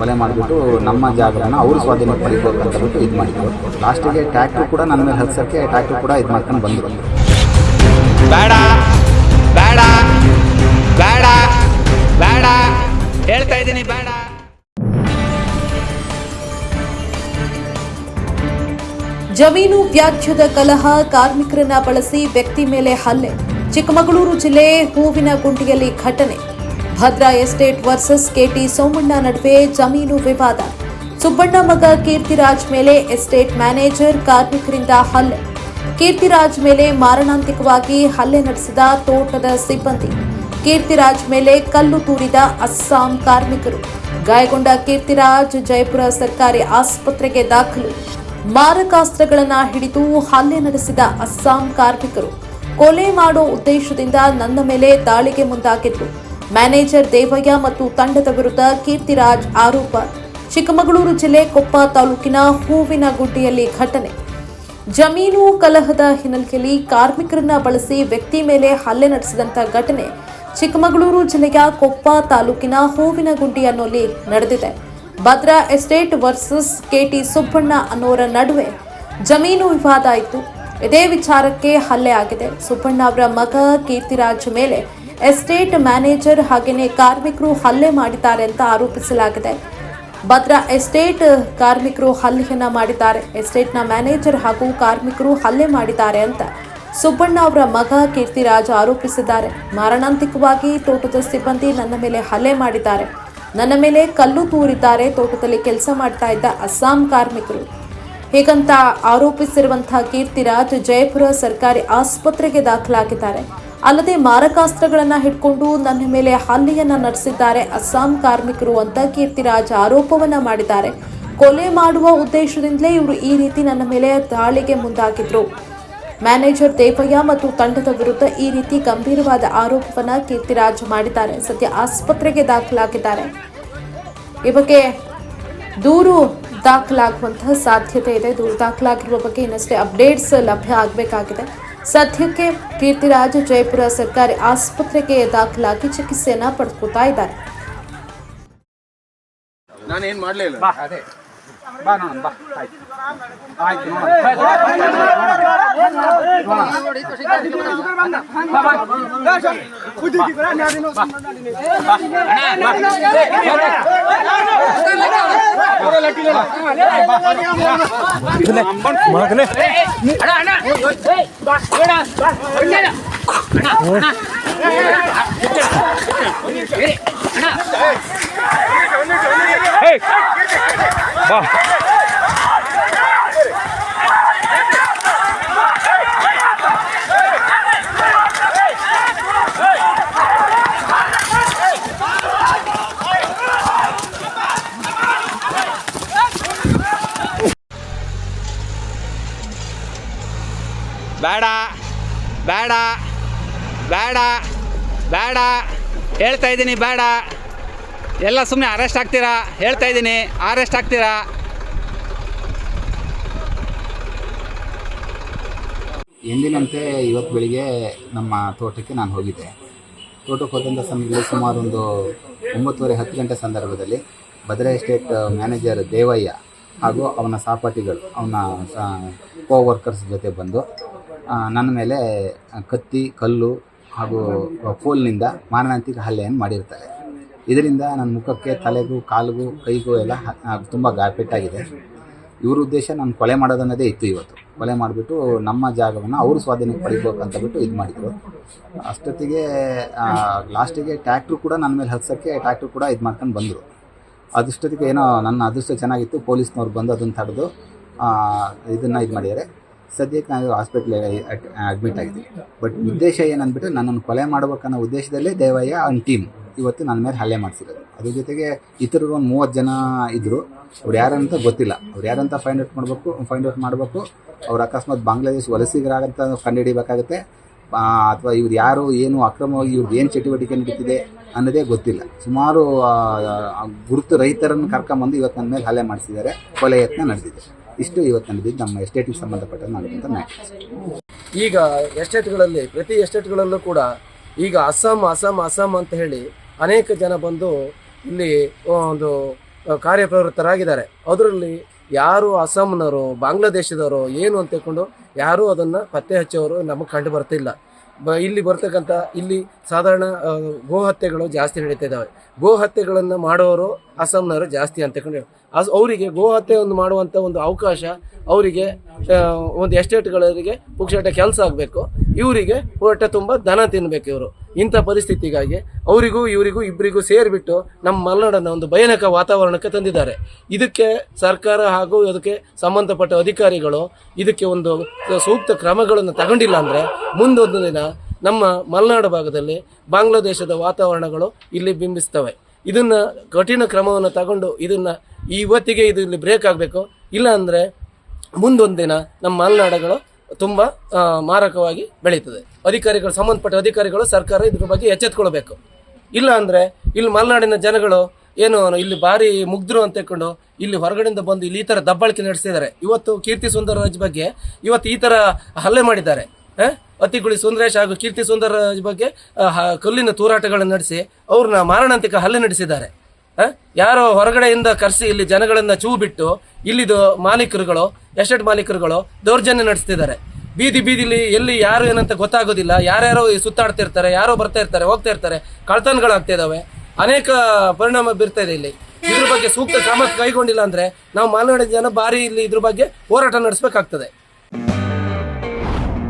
ಕೊಲೆ ಮಾಡಿಬಿಟ್ಟು ನಮ್ಮ ಜಾಗವನ್ನು ಅವರು ಸ್ವಾಧೀನ ಪಡಿಬೇಕು ಅಂತ ಬಿಟ್ಟು ಇದು ಮಾಡಿದ್ರು. ಲಾಸ್ಟಿಗೆ ಟ್ಯಾಕ್ಟ್ರು ಕೂಡ ನನ್ನ ಮೇಲೆ ಹತ್ಸೋಕ್ಕೆ ಟ್ಯಾಕ್ಟ್ರು ಕೂಡ ಇದು ಮಾಡ್ಕೊಂಡು ಬಂದರು. ಬೇಡ ಬೇಡ ಬೇಡ ಬೇಡ. ಹೇಳ್ತಾ ಇದ್ದೀನಿ ಬೇಡ. ಜಮೀನು ವ್ಯಾಜ್ಯದ ಕಲಹ ಕಾರ್ಮಿಕರನ್ನ ಬಳಸಿ ವ್ಯಕ್ತಿ ಮೇಲೆ ಹಲ್ಲೆ. ಚಿಕ್ಕಮಗಳೂರು ಜಿಲ್ಲೆ ಹೂವಿನ ಗುಂಡಿಯಲ್ಲಿ ಘಟನೆ. Bhadra estate versus K T Somanna ನಡುವೆ ಜಮೀನು ವಿವಾದ. ಸುಬ್ಬಣ್ಣ ಮಗ ಕೀರ್ತಿರಾಜ್ ಮೇಲೆ ಎಸ್ಟೇಟ್ ಮ್ಯಾನೇಜರ್ ಕಾರ್ಮಿಕರಿಂದ ಹಲ್ಲೆ. ಕೀರ್ತಿರಾಜ್ ಮೇಲೆ ಮಾರಣಾಂತಿಕವಾಗಿ ಹಲ್ಲೆ ನಡೆಸಿದ ತೋಟದ ಸಿಬ್ಬಂದಿ. ಕೀರ್ತಿರಾಜ್ ಮೇಲೆ ಕಲ್ಲು ತೂರಿದ ಅಸ್ಸಾಂ ಕಾರ್ಮಿಕರು. ಗಾಯಗೊಂಡ ಕೀರ್ತಿರಾಜ್ ಜಯಪುರ ಸರ್ಕಾರಿ ಆಸ್ಪತ್ರೆಗೆ ದಾಖಲು. ಮಾರಕಾಸ್ತ್ರಗಳನ್ನು ಹಿಡಿದು ಹಲ್ಲೆ ನಡೆಸಿದ ಅಸ್ಸಾಂ ಕಾರ್ಮಿಕರು. ಕೊಲೆ ಮಾಡೋ ಉದ್ದೇಶದಿಂದ ನನ್ನ ಮೇಲೆ ದಾಳಿಗೆ ಮುಂದಾಗಿದ್ರು ಮ್ಯಾನೇಜರ್ ದೇವಯ್ಯ ಮತ್ತು ತಂಡದ ವಿರುದ್ಧ ಕೀರ್ತಿರಾಜ್ ಆರೋಪ. ಚಿಕ್ಕಮಗಳೂರು ಜಿಲ್ಲೆ ಕೊಪ್ಪ ತಾಲೂಕಿನ ಹೂವಿನ ಗುಡ್ಡಿಯಲ್ಲಿ ಘಟನೆ. ಜಮೀನು ಕಲಹದ ಹಿನ್ನೆಲೆಯಲ್ಲಿ ಕಾರ್ಮಿಕರನ್ನ ಬಳಸಿ ವ್ಯಕ್ತಿ ಮೇಲೆ ಹಲ್ಲೆ ನಡೆಸಿದಂತ ಘಟನೆ ಚಿಕ್ಕಮಗಳೂರು ಜಿಲ್ಲೆಯ ಕೊಪ್ಪ ತಾಲೂಕಿನ ಹೂವಿನಗುಂಡಿ ಅನ್ನೋಲ್ಲಿ ನಡೆದಿದೆ. Bhadra estate versus K T Subbanna ಅನ್ನೋರ ನಡುವೆ ಜಮೀನು ವಿವಾದ ಆಯಿತು ಇದೇ ವಿಚಾರಕ್ಕೆ ಹಲ್ಲೆ ಆಗಿದೆ. ಸುಬ್ಬಣ್ಣ ಅವರ ಮಗ ಕೀರ್ತಿರಾಜ್ ಮೇಲೆ ಎಸ್ಟೇಟ್ ಮ್ಯಾನೇಜರ್ ಹಾಗೆಯೇ ಕಾರ್ಮಿಕರು ಹಲ್ಲೆ ಮಾಡಿದ್ದಾರೆ ಅಂತ ಆರೋಪಿಸಲಾಗಿದೆ. ಭದ್ರಾ ಎಸ್ಟೇಟ್ ಕಾರ್ಮಿಕರು ಹಲ್ಲೆಯನ್ನ ಮಾಡಿದ್ದಾರೆ. ಎಸ್ಟೇಟ್ನ ಮ್ಯಾನೇಜರ್ ಹಾಗೂ ಕಾರ್ಮಿಕರು ಹಲ್ಲೆ ಮಾಡಿದ್ದಾರೆ ಅಂತ ಸುಬ್ಬಣ್ಣ ಅವರ ಮಗ ಕೀರ್ತಿರಾಜ್ ಆರೋಪಿಸಿದ್ದಾರೆ. ಮಾರಣಾಂತಿಕವಾಗಿ ತೋಟದ ಸಿಬ್ಬಂದಿ ನನ್ನ ಮೇಲೆ ಹಲ್ಲೆ ಮಾಡಿದ್ದಾರೆ. ನನ್ನ ಮೇಲೆ ಕಲ್ಲು ತೂರಿದ್ದಾರೆ. ತೋಟದಲ್ಲಿ ಕೆಲಸ ಮಾಡ್ತಾ ಇದ್ದ ಅಸ್ಸಾಂ ಕಾರ್ಮಿಕರು. ಹೀಗಂತ ಆರೋಪಿಸಿರುವಂತಹ ಕೀರ್ತಿರಾಜ್ ಜಯಪುರ ಸರ್ಕಾರಿ ಆಸ್ಪತ್ರೆಗೆ ದಾಖಲಾಗಿದ್ದಾರೆ. ಅಲ್ಲದೆ ಮಾರಕಾಸ್ತ್ರಗಳನ್ನ ಹಿಡ್ಕೊಂಡು ನನ್ನ ಮೇಲೆ ಹಲ್ಲೆಯನ್ನ ನಡೆಸಿದ್ದಾರೆ. ಅಸ್ಸಾಂ ಕಾರ್ಮಿಕರು ಅಂತ ಕೀರ್ತಿರಾಜ್ ಆರೋಪವನ್ನ ಮಾಡಿದ್ದಾರೆ. ಕೊಲೆ ಮಾಡುವ ಉದ್ದೇಶದಿಂದಲೇ ಇವರು ಈ ರೀತಿ ನನ್ನ ಮೇಲೆ ದಾಳಿಗೆ ಮುಂದಾಗಿದ್ರು. ಮ್ಯಾನೇಜರ್ ದೇವಯ್ಯ ಮತ್ತು ತಂಡದ ವಿರುದ್ಧ ಈ ರೀತಿ ಗಂಭೀರವಾದ ಆರೋಪವನ್ನ ಕೀರ್ತಿರಾಜ್ ಮಾಡಿದ್ದಾರೆ. ಸದ್ಯ ಆಸ್ಪತ್ರೆಗೆ ದಾಖಲಾಗಿದ್ದಾರೆ. ಈ ಬಗ್ಗೆ ದೂರು ದಾಖಲಾಗುವಂತಹ ಸಾಧ್ಯತೆ ಇದೆ. ದೂರು ದಾಖಲಾಗಿರುವ ಬಗ್ಗೆ ಇನ್ನಷ್ಟೇ ಅಪ್ಡೇಟ್ಸ್ ಲಭ್ಯ ಆಗಬೇಕಾಗಿದೆ. ಸದ್ಯಕ್ಕೆ ಕೀರ್ತಿರಾಜ್ ಜಯಪುರ ಸರ್ಕಾರಿ ಆಸ್ಪತ್ರೆಗೆ ದಾಖಲಾಗಿ ಚಿಕಿತ್ಸೆಯನ್ನ ಪಡೆದುಕೊತಾ ಇದ್ದಾರೆ ನಾನೇನ್ ಮಾಡ್ಲೇ ಇಲ್ಲ ಬಾ ಅದೇ ಬಾ ನೋಡೋಣ ಬಾ ಆಯ್ತು ಆಯ್ತು ನೋಡೋಣ ಬೇಡ ಬೇಡ ಬೇಡ ಬೇಡ. ಹೇಳ್ತಾ ಇದ್ದೀನಿ, ಬೇಡ. ಎಲ್ಲ ಸುಮ್ಮನೆ ಅರೆಸ್ಟ್ ಆಗ್ತೀರಾ? ಹೇಳ್ತಾ ಇದ್ದೀನಿ ಅರೆಸ್ಟ್ ಆಗ್ತೀರಾ? ಎಂದಿನಂತೆ ಇವತ್ತು ಬೆಳಿಗ್ಗೆ ನಮ್ಮ ತೋಟಕ್ಕೆ ನಾನು ಹೋಗಿದ್ದೆ. ತೋಟಕ್ಕೆ ಹೋದಂಥ ಸಮಯದಲ್ಲಿ ಸುಮಾರು ಒಂದು ಒಂಬತ್ತುವರೆ, ಹತ್ತು ಗಂಟೆ ಸಂದರ್ಭದಲ್ಲಿ ಭದ್ರಾ ಎಸ್ಟೇಟ್ ಮ್ಯಾನೇಜರ್ ದೇವಯ್ಯ ಹಾಗೂ ಅವನ ಸಹಪಾಠಿಗಳು, ಅವನ ಕೋವರ್ಕರ್ಸ್ ಜೊತೆ ಬಂದು ನನ್ನ ಮೇಲೆ ಕತ್ತಿ, ಕಲ್ಲು ಹಾಗೂ ಫೋಲ್ನಿಂದ ಮಾರಣಾಂತಿಕ ಹಲ್ಲೆಯನ್ನು ಮಾಡಿರ್ತಾರೆ. ಇದರಿಂದ ನನ್ನ ಮುಖಕ್ಕೆ ತಲೆಗೂ ಕಾಲಿಗೂ ಕೈಗೂ ಎಲ್ಲ ತುಂಬ ಗಾಯಪೆಟ್ಟಾಗಿದೆ ಇವ್ರ ಉದ್ದೇಶ ನಾನು ಕೊಲೆ ಮಾಡೋದನ್ನೋದೇ ಇತ್ತು ಇವತ್ತು. ಕೊಲೆ ಮಾಡಿಬಿಟ್ಟು ನಮ್ಮ ಜಾಗವನ್ನು ಅವರು ಸ್ವಾಧೀನಕ್ಕೆ ಪಡಿಬೇಕು ಅಂತ ಬಿಟ್ಟು ಇದು ಮಾಡಿದರು. ಅಷ್ಟೊತ್ತಿಗೆ ಲಾಸ್ಟಿಗೆ ಟ್ಯಾಕ್ಟ್ರು ಕೂಡ ನನ್ನ ಮೇಲೆ ಹತ್ಸೋಕ್ಕೆ ಟ್ಯಾಕ್ಟ್ರು ಕೂಡ ಇದು ಮಾಡ್ಕೊಂಡು ಬಂದರು. ಅದಷ್ಟೊತ್ತಿಗೆ ಏನೋ ನನ್ನ ಅದೃಷ್ಟ ಚೆನ್ನಾಗಿತ್ತು, ಪೊಲೀಸ್ನವ್ರು ಬಂದು ಅದನ್ನು ತಡೆದು ಇದನ್ನು ಇದು ಮಾಡಿದ್ದಾರೆ. ಸದ್ಯಕ್ಕೆ ನಾನು ಹಾಸ್ಪಿಟ್ಲಿಗೆ ಅಡ್ಮಿಟ್ ಆಗಿದ್ದೀನಿ. ಬಟ್ ಉದ್ದೇಶ ಏನಂದ್ಬಿಟ್ಟು ನನ್ನನ್ನು ಕೊಲೆ ಮಾಡಬೇಕನ್ನೋ ಉದ್ದೇಶದಲ್ಲೇ ದೇವಯ್ಯ ಅವ್ನ ಟೀಮ್ ಇವತ್ತು ನನ್ನ ಮೇಲೆ ಹಲ್ಲೆ ಮಾಡಿಸಿರೋದು. ಅದ್ರ ಜೊತೆಗೆ ಇತರರು ಒಂದು ಮೂವತ್ತು ಜನ ಇದ್ದರು ಅವ್ರು ಯಾರಂತ ಗೊತ್ತಿಲ್ಲ. ಅವ್ರು ಯಾರಂತ ಫೈಂಡ್ ಔಟ್ ಮಾಡಬೇಕು ಫೈಂಡ್ ಔಟ್ ಮಾಡಬೇಕು. ಅವ್ರು ಅಕಸ್ಮಾತ್ ಬಾಂಗ್ಲಾದೇಶ್ ವಲಸಿಗರಾಗಂತ ಕಂಡುಹಿಡಿಬೇಕಾಗುತ್ತೆ. ಅಥವಾ ಇವ್ರು ಯಾರು, ಏನು ಅಕ್ರಮವಾಗಿ ಇವ್ರದ್ದು ಏನು ಚಟುವಟಿಕೆ ನಡೀತಿದೆ ಅನ್ನೋದೇ ಗೊತ್ತಿಲ್ಲ. ಸುಮಾರು ಗುರುತು ರೈತರನ್ನು ಕರ್ಕೊಂಬಂದು ಇವತ್ತು ನನ್ನ ಮೇಲೆ ಹಲ್ಲೆ ಮಾಡಿಸಿದ್ದಾರೆ. ಕೊಲೆ ಯತ್ನ ನಡೆದಿದೆ. ಇಷ್ಟು ಇವತ್ತು ನಡೆದಿದ್ದು ನಮ್ಮ ಎಸ್ಟೇಟಿಗೆ ಸಂಬಂಧಪಟ್ಟ ನಡೆದಂಥ ಮ್ಯಾಟರ್ಸ್ ಈಗ ಎಸ್ಟೇಟ್ಗಳಲ್ಲಿ ಪ್ರತಿ ಎಸ್ಟೇಟ್ಗಳಲ್ಲೂ ಕೂಡ ಈಗ ಅಸ್ಸಾಂ ಅಸ್ಸಾಂ ಅಸ್ಸಾಂ ಅಂತ ಹೇಳಿ ಅನೇಕ ಜನ ಬಂದು ಇಲ್ಲಿ ಒಂದು ಕಾರ್ಯಪ್ರವೃತ್ತರಾಗಿದ್ದಾರೆ. ಅದರಲ್ಲಿ ಯಾರು ಅಸ್ಸಾಂನವರು, ಬಾಂಗ್ಲಾದೇಶದವರು ಏನು ಅಂತ ತಿಳ್ಕೊಂಡು ಯಾರೂ ಅದನ್ನು ಪತ್ತೆ ಹಚ್ಚೋರು ನಮಗೆ ಕಂಡು ಬರ್ತಿಲ್ಲ. ಬ, ಇಲ್ಲಿ ಬರ್ತಕ್ಕಂಥ, ಇಲ್ಲಿ ಸಾಧಾರಣ ಗೋಹತ್ಯೆಗಳು ಜಾಸ್ತಿ ನಡೀತಾ ಇದ್ದಾವೆ. ಗೋಹತ್ಯೆಗಳನ್ನು ಅಸ್ಸಾಂನವರು ಜಾಸ್ತಿ ಅಂತ ಕಂಡು ಅಸ್ ಅವರಿಗೆ ಗೋ ಒಂದು ಮಾಡುವಂಥ ಒಂದು ಅವಕಾಶ, ಅವರಿಗೆ ಒಂದು ಎಸ್ಟೇಟ್ಗಳಿಗೆ ಪುಕ್ಷಾಟ ಕೆಲಸ ಆಗಬೇಕು. ಇವರಿಗೆ ಹೊಟ್ಟೆ ತುಂಬ ದನ ತಿನ್ನಬೇಕು ಇವರು. ಇಂಥ ಪರಿಸ್ಥಿತಿಗಾಗಿ ಅವರಿಗೂ, ಇವರಿಗೂ ಇಬ್ಬರಿಗೂ ಸೇರಿಬಿಟ್ಟು ನಮ್ಮ ಮಲೆನಾಡನ್ನು ಒಂದು ಭಯಾನಕ ವಾತಾವರಣಕ್ಕೆ ತಂದಿದ್ದಾರೆ. ಇದಕ್ಕೆ ಸರ್ಕಾರ ಹಾಗೂ ಅದಕ್ಕೆ ಸಂಬಂಧಪಟ್ಟ ಅಧಿಕಾರಿಗಳು ಇದಕ್ಕೆ ಒಂದು ಸೂಕ್ತ ಕ್ರಮಗಳನ್ನು ತಗೊಂಡಿಲ್ಲ ಅಂದರೆ ಮುಂದೊಂದು ದಿನ ನಮ್ಮ ಮಲೆನಾಡು ಭಾಗದಲ್ಲಿ ಬಾಂಗ್ಲಾದೇಶದ ವಾತಾವರಣಗಳು ಇಲ್ಲಿ ಬಿಂಬಿಸ್ತವೆ. ಇದನ್ನ ಕಠಿಣ ಕ್ರಮವನ್ನು ತಗೊಂಡು ಇದನ್ನ ಇವತ್ತಿಗೆ ಇದು ಇಲ್ಲಿ ಬ್ರೇಕ್ ಆಗಬೇಕು. ಇಲ್ಲ ಅಂದರೆ ಮುಂದೊಂದು ದಿನ ನಮ್ಮ ಮಲೆನಾಡುಗಳು ತುಂಬ ಮಾರಕವಾಗಿ ಬೆಳೀತದೆ. ಅಧಿಕಾರಿಗಳು, ಸಂಬಂಧಪಟ್ಟ ಅಧಿಕಾರಿಗಳು ಸರ್ಕಾರ ಇದ್ರ ಬಗ್ಗೆ ಎಚ್ಚೆತ್ಕೊಳ್ಬೇಕು. ಇಲ್ಲ ಅಂದರೆ ಇಲ್ಲಿ ಮಲೆನಾಡಿನ ಜನಗಳು ಏನು, ಇಲ್ಲಿ ಭಾರಿ ಮುಗ್ದ್ರು ಅಂತ ತಿಳ್ಕೊಂಡು ಇಲ್ಲಿ ಹೊರಗಡೆಯಿಂದ ಬಂದು ಇಲ್ಲಿ ಈ ಥರ ದಬ್ಬಾಳಿಕೆ ನಡೆಸಿದ್ದಾರೆ ಇವತ್ತು ಕೀರ್ತಿ ಸುಂದರರಾಜ್ ಬಗ್ಗೆ ಇವತ್ತು ಈ ಥರ ಹಲ್ಲೆ ಮಾಡಿದ್ದಾರೆ. ಆ? ಅತಿಗುಳಿ ಸುಂದರೇಶ್ ಹಾಗೂ ಕೀರ್ತಿ ಸುಂದರ ಬಗ್ಗೆ ಕಲ್ಲಿನ ತೂರಾಟಗಳನ್ನು ನಡೆಸಿ ಅವ್ರನ್ನ ಮಾರಣಾಂತಿಕ ಹಲ್ಲೆ ನಡೆಸಿದ್ದಾರೆ. ಯಾರು ಹೊರಗಡೆಯಿಂದ ಕರೆಸಿ ಇಲ್ಲಿ ಜನಗಳನ್ನ ಚೂ ಬಿಟ್ಟು ಇಲ್ಲಿದು ಮಾಲೀಕರುಗಳು, ಎಸ್ಟೇಟ್ ಮಾಲೀಕರುಗಳು ದೌರ್ಜನ್ಯ ನಡೆಸ್ತಿದ್ದಾರೆ. ಬೀದಿ ಬೀದಿಲಿ ಎಲ್ಲಿ ಯಾರು ಏನಂತ ಗೊತ್ತಾಗೋದಿಲ್ಲ. ಯಾರ್ಯಾರೋ ಸುತ್ತಾಡ್ತಿರ್ತಾರೆ ಯಾರೋ ಬರ್ತಾ ಇರ್ತಾರೆ, ಹೋಗ್ತಾ ಇರ್ತಾರೆ ಕಳ್ತನಗಳಾಗ್ತಾ ಅನೇಕ ಪರಿಣಾಮ ಬೀರ್ತಾ ಇದೆ ಇಲ್ಲಿ. ಇದ್ರ ಬಗ್ಗೆ ಸೂಕ್ತ ಕ್ರಮ ಕೈಗೊಂಡಿಲ್ಲ ಅಂದ್ರೆ ನಾವು ಮಾಲ್ನಾಡಿನ ಜನ ಬಾರಿ ಇಲ್ಲಿ ಇದ್ರ ಬಗ್ಗೆ ಹೋರಾಟ ನಡೆಸಬೇಕಾಗ್ತದೆ.